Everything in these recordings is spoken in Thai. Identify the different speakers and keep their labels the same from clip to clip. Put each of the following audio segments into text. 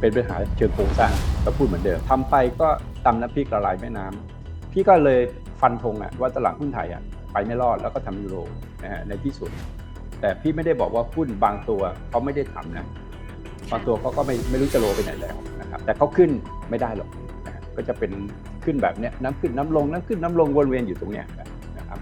Speaker 1: เป็นปัญหาเชิงโครงสร้างเราพูดเหมือนเดิมทำไปก็ตำน้ำพริกละลายแม่น้ำพี่ก็เลยฟันธงอะว่าตลาดหุ้นไทยอะไปไม่รอดแล้วก็ทำยูโรนะฮะในที่สุด แต่พี่ไม่ได้บอกว่าหุ้นบางตัวเขาไม่ได้ทำนะบางตัวเขาก็ไม่ไม่รู้จะโลไปไหนแล้วนะครับแต่เขาขึ้นไม่ได้หรอกนะฮะก็จะเป็นขึ้นแบบเนี้ยน้ำขึ้นน้ำลงน้ำขึ้นน้ำลงวนเวียนอยู่ตรงเนี้ยนะครับ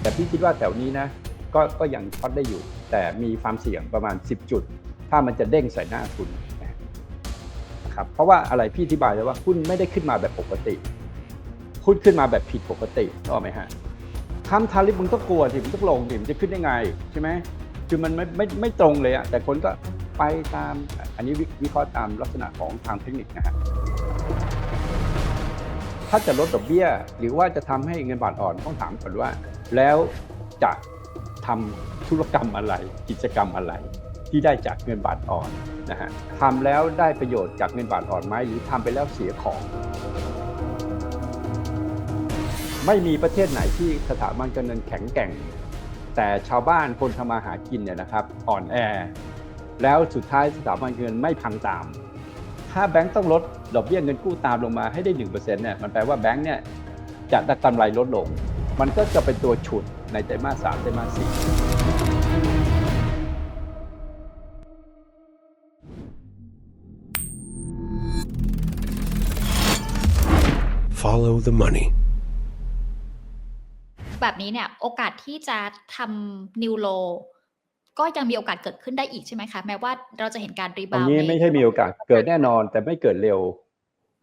Speaker 1: แต่พี่คิดว่าแถวนี้นะ ก็ก็ยังช็อตได้อยู่ แต่มีความเสี่ยงประมาณ 10 จุด ถ้ามันจะเด้งใส่หน้าคุณนะครับเพราะว่าอะไรพี่อธิบายเลยว่าหุ้นไม่ได้ขึ้นมาแบบปกติหุ้นขึ้นมาแบบผิดปกติถูกไหมฮะทำทาริฟมึงต้องกลัวสิมึงต้องลงสิมันจะขึ้นได้ไงใช่ไหมคือมันไม่ไม่ไม่ตรงเลยอะแต่คนก็ไปตามอันนี้วิวิเคราะห์ตามลักษณะของทางเทคนิคนะฮะถ้าจะลดดอกเบี้ย หรือว่าจะทำให้เงินบาทอ่อนต้องถามก่อนว่า แล้วจะ ทำธุรกรรมอะไร กิจกรรมอะไร ที่ได้จากเงินบาทอ่อนนะฮะทำแล้วได้ประโยชน์จากเงินบาทอ่อนไหมหรือทำไปแล้วเสียของ ไม่มีประเทศไหนที่สถาบันการเงินแข็งแกร่ง แต่ชาวบ้านคนทำมาหากินเนี่ยนะครับ อ่อนแอ แล้วสุดท้ายสถาบันการเงินไม่พังตาม ถ้าแบงก์ต้องลดดอกเบี้ยเงินกู้ตามลงมาให้ได้1%เนี่ยมันแปลว่าแบงก์เนี่ยจะได้กำไรลดลง มันก็จะเป็นตัวฉุด ในไตรมาสสามไตรมาสสี่
Speaker 2: Follow the money.
Speaker 3: แบบนี้เนี่ยโอกาสที่จะทำนิวโลก็ยังมีโอกาสเกิดขึ้นได้อีกใช่ไหมคะ แม้ว่าเราจะเห็นการรี
Speaker 1: อั
Speaker 3: บานว
Speaker 1: นี้ไม่ใช่มีโอกาสเกิดแน่นอน แต่ไม่เกิดเร็ว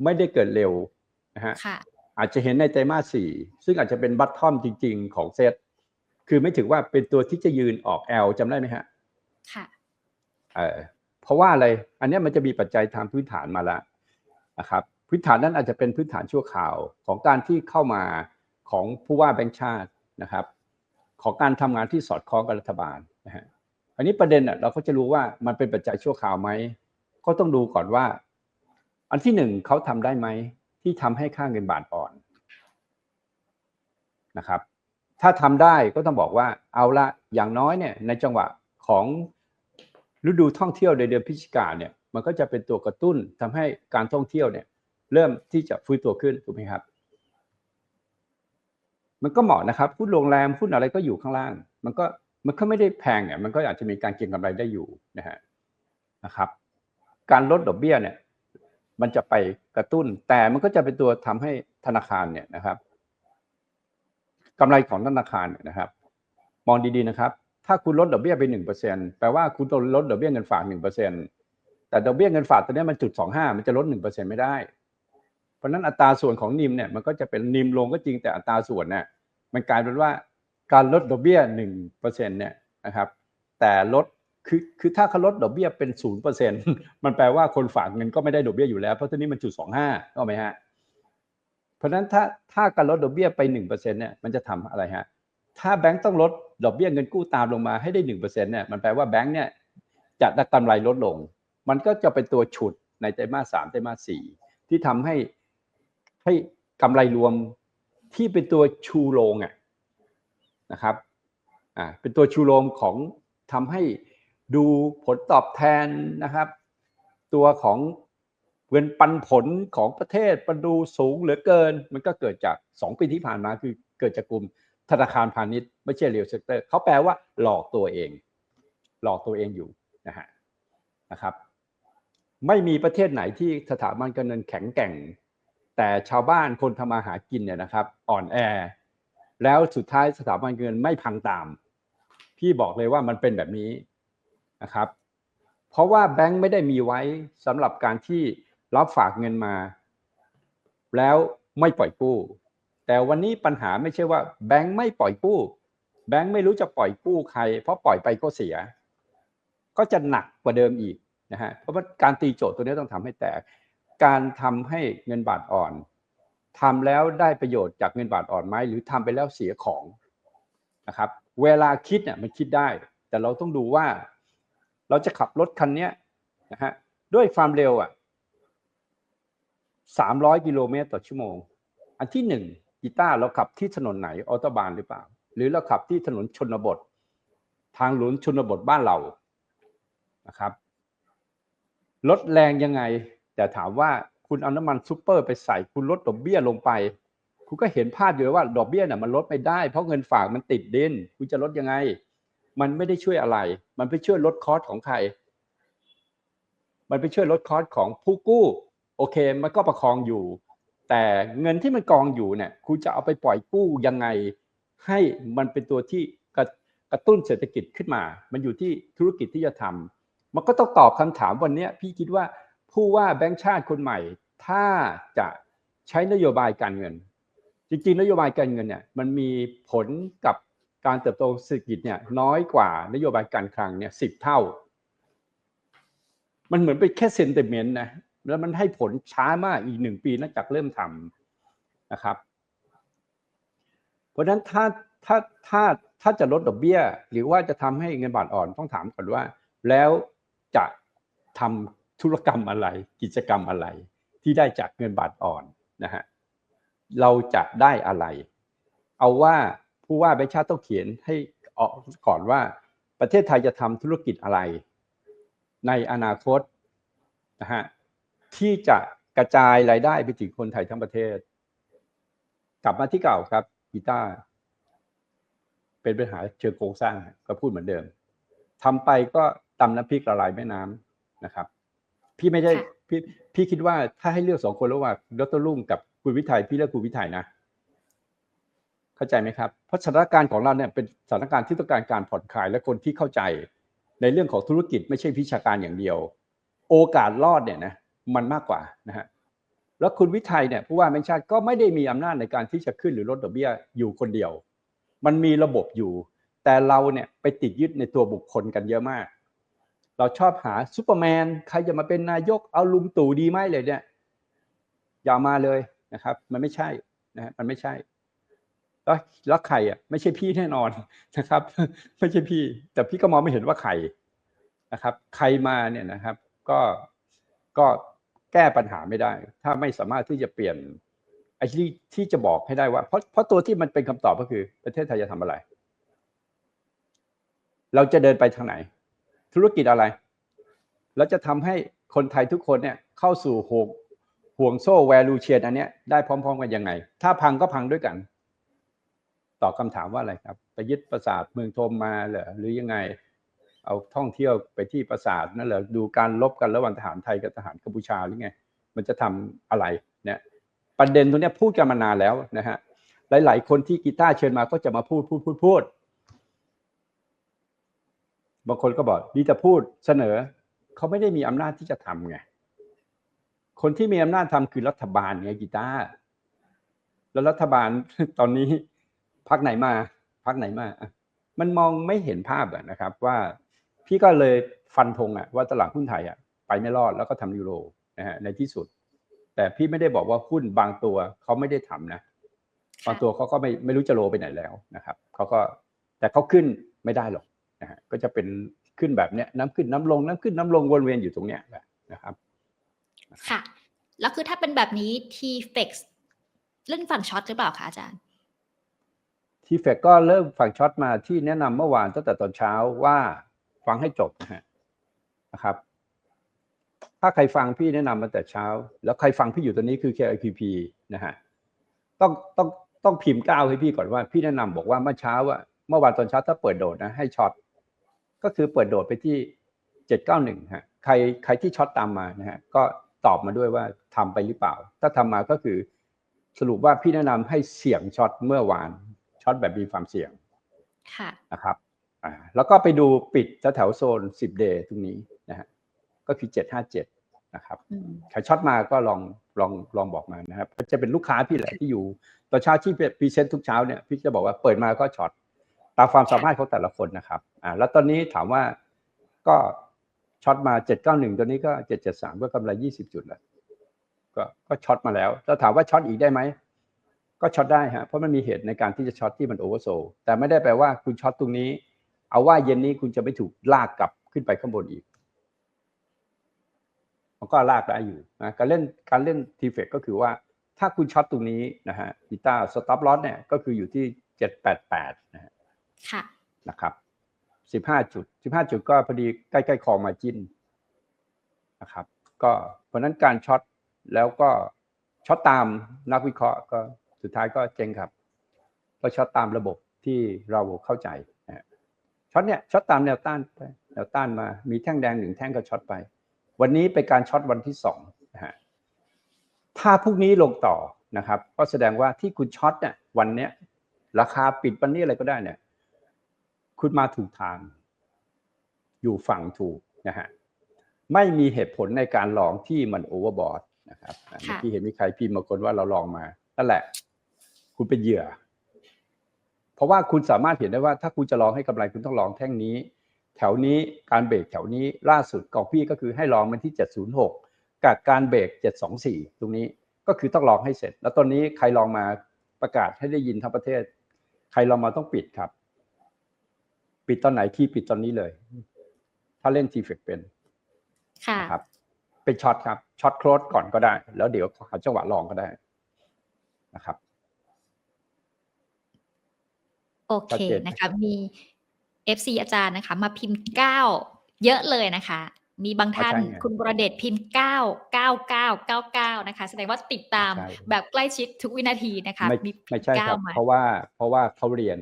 Speaker 1: ไม่ได้เกิดเร็วนะฮะ
Speaker 3: ค่ะ
Speaker 1: อาจจะเห็นในไตรมาสสี่ซึ่งอาจจะเป็นบัตทอมจริง ๆ ของเซต คือไม่ถือว่าเป็นตัวที่จะยืนออกแอลจำได้ไหมฮะ
Speaker 3: ค่ะ
Speaker 1: เออเพราะว่าอะไร อันเนี้ยมันจะมีปัจจัยทางพื้นฐานมาแล้วนะครับ พื้นฐานนั้นอาจจะเป็นพื้นฐานชั่วคราวของการที่เข้ามาของผู้ว่าแบงค์ชาตินะครับ ของการทำงานที่สอดคล้องกับรัฐบาลนะฮะ อันนี้ประเด็นอะเราก็จะรู้ว่ามันเป็นปัจจัยชั่วคราวไหม ก็ต้องดูก่อนว่า อันที่หนึ่งเขาทำได้ไหมที่ทำให้ค่าเงินบาทอ่อนนะครับ ถ้าทำได้ก็ต้องบอกว่าเอาละอย่างน้อยเนี่ยในจังหวะของฤดูท่องเที่ยวในเดือนพฤศจิกาเนี่ยมันก็จะเป็นตัวกระตุ้นทำให้การท่องเที่ยวเนี่ยเริ่มที่จะฟื้นตัวขึ้นถูกไหมครับ มันก็เหมาะนะครับหุ้นโรงแรมหุ้นอะไรก็อยู่ข้างล่าง มันก็มันก็ไม่ได้แพงเนี่ยมันก็อาจจะมีการเก็งกำไรได้อยู่นะฮะนะครับ การลดดอกเบี้ยเนี่ยมันจะไปกระตุ้นแต่มันก็จะเป็นตัวทำให้ธนาคารเนี่ยนะครับ กำไรของธนาคารนะครับ มองดีๆนะครับ ถ้าคุณลดดอกเบี้ยไปหนึ่งเปอร์เซ็นแปลว่าคุณต้องลดดอกเบี้ยเงินฝากหนึ่งเปอร์เซ็นแต่ดอกเบี้ยเงินฝากตัวนี้มันจุดสองห้ามันจะลดหนึ่งเปอร์เซ็นไม่ได้ เพราะนั้นอัตราส่วนของนิมเนี่ยมันก็จะเป็นนิมลงก็จริงแต่อัตราส่วนเนี่ยมันกลายเป็นว่าการลดดอกเบี้ยหนึ่งเปอร์เซ็นเนี่ยนะครับแต่ลดคือคือถ้าเขาลดดอกเบี้ยเป็นศูนย์เปอร์เซ็นมันแปลว่าคนฝากเงินก็ไม่ได้ดอกเบี้ยอยู่แล้วเพราะตัวนี้มันจุดสองห้าก็ไหมฮะ เพราะฉะนั้นถ้าถ้าการลดดอกเบี้ยไปหนึ่งเปอร์เซ็นเนี่ยมันจะทำอะไรฮะถ้าแบงก์ต้องลดดอกเบี้ยเงินกู้ตามลงมาให้ได้หนึ่งเปอร์เซ็นเนี่ยมันแปลว่าแบงก์เนี่ยจะได้กำไรลดลง มันก็จะเป็นตัวฉุดในไตรมาสสามไตรมาสสี่ที่ทำให้ให้กำไรรวมที่เป็นตัวชูโรงอะนะครับอ่าเป็นตัวชูโรงของทำให้ดูผลตอบแทนนะครับ ตัวของ เงินปันผลของประเทศมันดูสูงเหลือเกิน มันก็เกิดจาก 2 ปีที่ผ่านมาคือเกิดจากกลุ่มธนาคารพาณิชย์ไม่ใช่เรียลเซกเตอร์เขาแปลว่าหลอกตัวเอง หลอกตัวเองอยู่นะฮะนะครับ ไม่มีประเทศไหนที่สถาบันการเงินแข็งแกร่ง แต่ชาวบ้านคนทำมาหากินเนี่ยนะครับ อ่อนแอ แล้วสุดท้ายสถาบันการเงินไม่พังตาม พี่บอกเลยว่ามันเป็นแบบนี้นะครับ เพราะว่าแบงค์ไม่ได้มีไว้สำหรับการที่ รับฝากเงินมา แล้วไม่ปล่อยกู้ แต่วันนี้ปัญหาไม่ใช่ว่า แบงค์ไม่ปล่อยกู้ แบงค์ไม่รู้จะปล่อยกู้ใคร เพราะปล่อยไปก็เสีย ก็จะหนักกว่าเดิมอีกนะฮะเพราะว่าการตีโจทย์ตัวนี้ต้องทำให้แตก การทำให้เงินบาทอ่อนทำแล้วได้ประโยชน์จากเงินบาทอ่อนไหมหรือทำไปแล้วเสียของนะครับ เวลาคิดเนี่ยมันคิดได้ แต่เราต้องดูว่า เราจะขับรถคันนี้นะฮะด้วยความเร็วอะ สามร้อยกิโลเมตรต่อชั่วโมง อันที่หนึ่งกีตาร์เราขับที่ถนนไหนออโตบานหรือเปล่า หรือเราขับที่ถนนชนบท ทางหลวงชนบทบ้านเรานะครับลดแรงยังไง แต่ถามว่าคุณเอาน้ำมันซูเปอร์ไปใส่คุณลดดอกเบี้ยลงไป คุณก็เห็นภาพอยู่วว่าดอกเบี้ยน่ะมันลดไม่ได้ เพราะเงินฝากมันติดดิน คุณจะลดยังไง มันไม่ได้ช่วยอะไร มันไปช่วยลดคอสของใคร มันไปช่วยลดคอสของผู้กู้ โอเคมันก็ประคองอยู่ แต่เงินที่มันกองอยู่เนี่ยคุณจะเอาไปปล่อยกู้ยังไง ให้มันเป็นตัวที่กระกระตุ้นเศรษฐกิจขึ้นมา มันอยู่ที่ธุรกิจที่จะทำมันก็ต้องตอบคำถามวันนี้พี่คิดว่าผู้ว่าแบงค์ชาติคนใหม่ ถ้าจะใช้นโยบายการเงิน จริงๆ นโยบายการเงินเนี่ยมันมีผลกับการเติบโตเศรษฐกิจเนี่ยน้อยกว่านโยบายการคลังเนี่ยสิบเท่า มันเหมือนเป็นแค่เซนติเมนต์นะ แล้วมันให้ผลช้ามากอีกหนึ่งปีนับจากเริ่มทำนะครับ เพราะฉะนั้นถ้าถ้าถ้าถ้าจะลดดอกเบี้ย หรือว่าจะทำให้เงินบาทอ่อนต้องถามก่อนว่า แล้วจะทำธุรกรรมอะไร กิจกรรมอะไร ที่ได้จากเงินบาทอ่อนนะฮะเราจะได้อะไร เอาว่าผู้ว่าแบงค์ชาติต้องเขียนให้ออกก่อนว่า ประเทศไทยจะทำธุรกิจอะไร ในอนาคตนะฮะ ที่จะกระจายรายได้ไปถึงคนไทยทั้งประเทศ กลับมาที่เก่าครับกีตาร์เป็นปัญหาเชิงโครงสร้างก็พูดเหมือนเดิมทำไปก็ตำน้ำพริกละลายแม่น้ำนะครับ พี่ไม่ได้
Speaker 3: ค่ะ
Speaker 1: พี่พี่คิดว่าถ้าให้เลือกสองคนระหว่างดรลุ่งกับคุณวิทัยพี่เลือกคุณวิทัยนะเข้าใจไหมครับเพราะสถานการณ์ของเราเนี่ยเป็นสถานการณ์ที่ต้องการการผ่อนคลายและคนที่เข้าใจ ในเรื่องของธุรกิจไม่ใช่วิชาการอย่างเดียว โอกาสรอดเนี่ยนะ มันมากกว่านะฮะแล้วคุณวิทัยเนี่ยผู้ว่าแบงค์ชาติก็ไม่ได้มีอำนาจในการที่จะขึ้นหรือลดดอกเบี้ยอยู่คนเดียว มันมีระบบอยู่ แต่เราเนี่ยไปติดยึดในตัวบุคคลกันเยอะมาก เราชอบหาซูเปอร์แมนใครจะมาเป็นนายกเอาลุงตู่ดีไหมเลยเนี่ยอย่ามาเลยนะครับ มันไม่ใช่นะฮะมันไม่ใช่แล้วแล้วใครอะไม่ใช่พี่แน่นอนนะครับ ไม่ใช่พี่ แต่พี่ก็มองไม่เห็นว่าใครนะครับ ใครมาเนี่ยนะครับ ก็ก็ ก้ปัญหาไม่ได้ ถ้าไม่สามารถที่จะเปลี่ยนไอ้ที่ที่จะบอกให้ได้ว่า เพราะเพราะตัวที่มันเป็นคำตอบก็คือ ประเทศไทยจะทำอะไร เราจะเดินไปทางไหน ธุรกิจอะไร แล้วจะทำให้คนไทยทุกคนเนี่ยเข้าสู่ห่วงห่วงโซ่แวลูเชียนอันเนี้ยได้พร้อม ๆ กันยังไง ถ้าพังก็พังด้วยกัน ตอบคำถามว่าอะไรครับ ไปยึดปราสาทเมืองธมมาเหรอหรือยังไง เอาท่องเที่ยวไปที่ปราสาทนั่นเหรอดูการลบกันระหว่างทหารไทยกับทหารกัมพูชาหรือไง มันจะทำอะไรเนี่ยประเด็นตรงนี้พูดกันมานานแล้วนะฮะหลาย ๆ คนที่กีตาร์เชิญมาก็จะมาพูดพูดพูดพูดบางคนก็บอกดีแต่พูดเสนอเขาไม่ได้มีอำนาจที่จะทำไงคนที่มีอำนาจทำคือรัฐบาลไงกีตาร์แล้วรัฐบาลตอนนี้พักไหนมาพักไหนมา มันมองไม่เห็นภาพนะครับว่า พี่ก็เลยฟันธงอะว่าตลาดหุ้นไทยอะไปไม่รอดแล้วก็ทำยูโรนะฮะในที่สุด แต่พี่ไม่ได้บอกว่าหุ้นบางตัวเขาไม่ได้ทำนะบางตัวเขาก็ไม่ไม่รู้จะโลไปไหนแล้วนะครับเขาก็แต่เขาขึ้นไม่ได้หรอกนะฮะก็จะเป็นขึ้นแบบเนี้ยน้ำขึ้นน้ำลงน้ำขึ้นน้ำลงวนเวียนอยู่ตรงเนี้ยแหละนะครับ
Speaker 3: ค่ะ แล้วคือถ้าเป็นแบบนี้ T-Fex เล่นฝั่งช็อตหรือเปล่าคะอาจารย์
Speaker 1: ทีเฟกก็เริ่มฝั่งช็อตมาที่แนะนำเมื่อวานตั้งแต่ตอนเช้าว่า ฟังให้จบนะฮะนะครับ ถ้าใครฟังพี่แนะนำมาแต่เช้า แล้วใครฟังพี่อยู่ตอนนี้คือ KIPP นะฮะต้องต้องต้องพิมพ์ก้าวให้พี่ก่อนว่า พี่แนะนำบอกว่าเมื่อเช้าอะเมื่อวานตอนเช้าถ้าเปิดโดดนะให้ช็อตก็คือเปิดโดดไปที่เจ็ดเก้าหนึ่งฮะใครใครที่ช็อตตามมานะฮะก็ตอบมาด้วยว่าทำไปหรือเปล่า ถ้าทำมาก็คือสรุปว่าพี่แนะนำให้เสี่ยงช็อตเมื่อวานช็อตแบบมีความเสี่ยง
Speaker 3: ค่ะ
Speaker 1: นะครับ อ่าแล้วก็ไปดูปิดแถวๆโซน 10 day ตรงนี้นะฮะก็คือ 757 นะครับ
Speaker 3: อืม
Speaker 1: ใครช็อตมาก็ลองลองลองบอกมานะครับก็จะเป็นลูกค้าพี่แหละที่อยู่ตอนเช้าที่พรีเซนต์ทุกเช้าเนี่ยพี่จะบอกว่าเปิดมาก็ช็อตตามความสามารถของแต่ละคนนะครับอ่าแล้วตอนนี้ถามว่าก็ช็อตมา 791 ตัวนี้ก็ 773 ก็กำไร 20 จุดแล้วก็ก็ช็อตมาแล้วแล้วถามว่าช็อตอีกได้ไหมก็ช็อตได้ฮะเพราะมันมีเหตุในการที่จะช็อตที่มันโอเวอร์โซลแต่ไม่ได้แปลว่าคุณช็อตตรงนี้ เอาว่าเย็นนี้คุณจะไม่ถูกลากกลับขึ้นไปข้างบนอีก มันก็ลากได้อยู่นะการเล่นการเล่นทีเฟกก็คือว่า ถ้าคุณช็อตตรงนี้นะฮะกีตาร์สต็อปลอสเนี่ยก็คืออยู่ที่788นะฮะ
Speaker 3: ค่ะ
Speaker 1: นะครับสิบห้าจุดสิบห้าจุดก็พอดีใกล้ๆคอมาจิ้นนะครับ ก็เพราะฉะนั้นการช็อตแล้วก็ช็อตตามนักวิเคราะห์ก็สุดท้ายก็เจ๊งครับ ก็ช็อตตามระบบที่เราเข้าใจนะฮะ ช็อตเนี่ยช็อตตามแนวต้านไปแนวต้านมา มีแท่งแดงหนึ่งแท่งก็ช็อตไป วันนี้เป็นการช็อตวันที่สองนะฮะถ้าพรุ่งนี้ลงต่อนะครับ ก็แสดงว่าที่คุณช็อตเนี่ยวันเนี้ยราคาปิดวันนี้อะไรก็ได้เนี่ย คุณมาถูกทาง อยู่ฝั่งถูกนะฮะไม่มีเหตุผลในการลองที่มันโอเวอร์บอทนะครับอะเมื่อกี้เห็นมีใครพิมพ์มาคนว่าเราลองมานั่นแหละ คุณเป็นเหยื่อ เพราะว่าคุณสามารถเห็นได้ว่าถ้าคุณจะลองให้กำไรคุณต้องลองแท่งนี้ แถวนี้การเบรกแถวนี้ล่าสุดกองพี่ก็คือให้ลองมันที่ 706 กับการเบรก 724 ตรงนี้ก็คือต้องลองให้เสร็จ แล้วตอนนี้ใครลองมาประกาศให้ได้ยินทั้งประเทศ ใครลองมาต้องปิดครับ ปิดตอนไหนที่ปิดตอนนี้เลย ถ้าเล่นทีเฟกเป็น
Speaker 3: ค่ะ
Speaker 1: นะครับ เป็นช็อตครับช็อตโคลดก่อนก็ได้ แล้วเดี๋ยวหาจังหวะลองก็ได้นะครับ
Speaker 3: โอ
Speaker 1: ชั
Speaker 3: เค
Speaker 1: ดเจนไหม
Speaker 3: นะคะ มี FC อาจารย์นะคะ มาพิมพ์เก้าเยอะเลยนะคะ มีบางท่าน
Speaker 1: ใช่ไง
Speaker 3: คุณบรเดชพิมพ์เก้าเก้าเก้าเก้าเก้านะคะ แสดงว่าติดตาม
Speaker 1: ใช่
Speaker 3: แบบใกล้ชิดทุกวินาทีนะคะ
Speaker 1: ไม่
Speaker 3: มีพิ
Speaker 1: ไม่
Speaker 3: พ์
Speaker 1: ใช่ค
Speaker 3: เก้า
Speaker 1: รับ
Speaker 3: มา
Speaker 1: เพราะว่าเพราะว่าเขาเรียน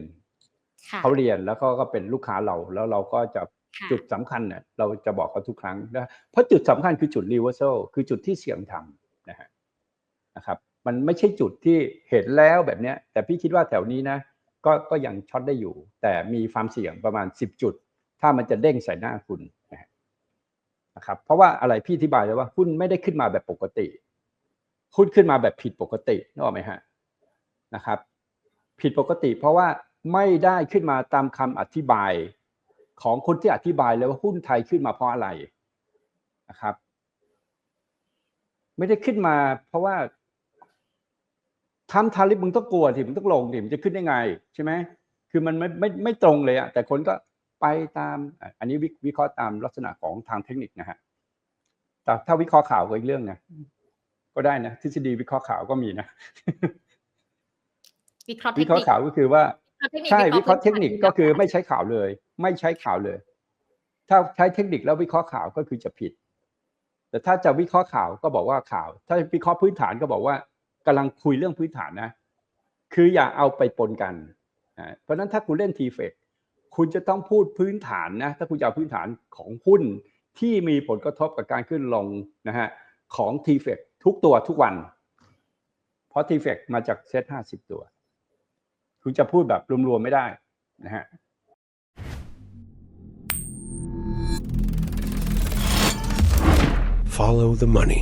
Speaker 3: ค่ะ
Speaker 1: เขาเรียนแล้วก็ก็เป็นลูกค้าเราแล้วเราก็จะ
Speaker 3: ค่ะ
Speaker 1: จุดสำคัญเนี่ยเราจะบอกเขาทุกครั้งนะเพราะจุดสำคัญคือจุด reversal คือจุดที่เสี่ยงทำนะฮะนะครับ มันไม่ใช่จุดที่เห็นแล้วแบบเนี้ย แต่พี่คิดว่าแถวนี้นะ ก็ก็ยังช็อตได้อยู่ แต่มีความเสี่ยงประมาณ 10 จุด ถ้ามันจะเด้งใส่หน้าคุณนะครับเพราะว่าอะไรพี่อธิบายเลยว่าหุ้นไม่ได้ขึ้นมาแบบปกติหุ้นขึ้นมาแบบผิดปกตินึกออกไหมฮะนะครับ ผิดปกติ เพราะว่าไม่ได้ขึ้นมาตามคำอธิบายของคนที่อธิบายเลยว่าหุ้นไทยขึ้นมาเพราะอะไรนะครับ ไม่ได้ขึ้นมาเพราะว่า ทำทาริฟมึงต้องกลัวสิมึงต้องลงสิมันจะขึ้นได้ไงใช่ไหมคือมันไม่ไม่ไม่ตรงเลยอะแต่คนก็ไปตามอะอันนี้วิวิเคราะห์ตามลักษณะของทางเทคนิคนะฮะแต่ถ้าวิเคราะห์ข่าวก็อีกเรื่องนะก็ได้นะทฤษฎีวิเคราะห์ข่าวก็มีนะ
Speaker 3: วิเคราะห์เท
Speaker 1: วิ
Speaker 3: ค
Speaker 1: เคราะ
Speaker 3: นิค
Speaker 1: ห์ข่าวก็คือว่า
Speaker 3: วิเคราะห์เทคนิค
Speaker 1: ใช่วิเคราะห์เทคนิคก็คือ
Speaker 3: ไม่
Speaker 1: ไม่ใช้ข่าวเลย ไม่ใช้ข่าวเลย ถ้าใช้เทคนิคแล้ววิเคราะห์ข่าวก็คือจะผิด แต่ถ้าจะวิเคราะห์ข่าวก็บอกว่าข่าว ถ้าวิเคราะห์พื้นฐานก็บอกว่า กำลังคุยเรื่องพื้นฐานนะ คืออย่าเอาไปปนกันอ่าเพราะฉะนั้นถ้าคุณเล่นทีเฟกคุณจะต้องพูดพื้นฐานนะ ถ้าคุณจะเอาพื้นฐานของหุ้นที่มีผลกระทบกับการขึ้นลงนะฮะของทีเฟกทุกตัวทุกวัน เพราะทีเฟกมาจากเซตห้าสิบตัว คุณจะพูดแบบรวมๆไม่ได้นะฮะ
Speaker 2: Follow the money.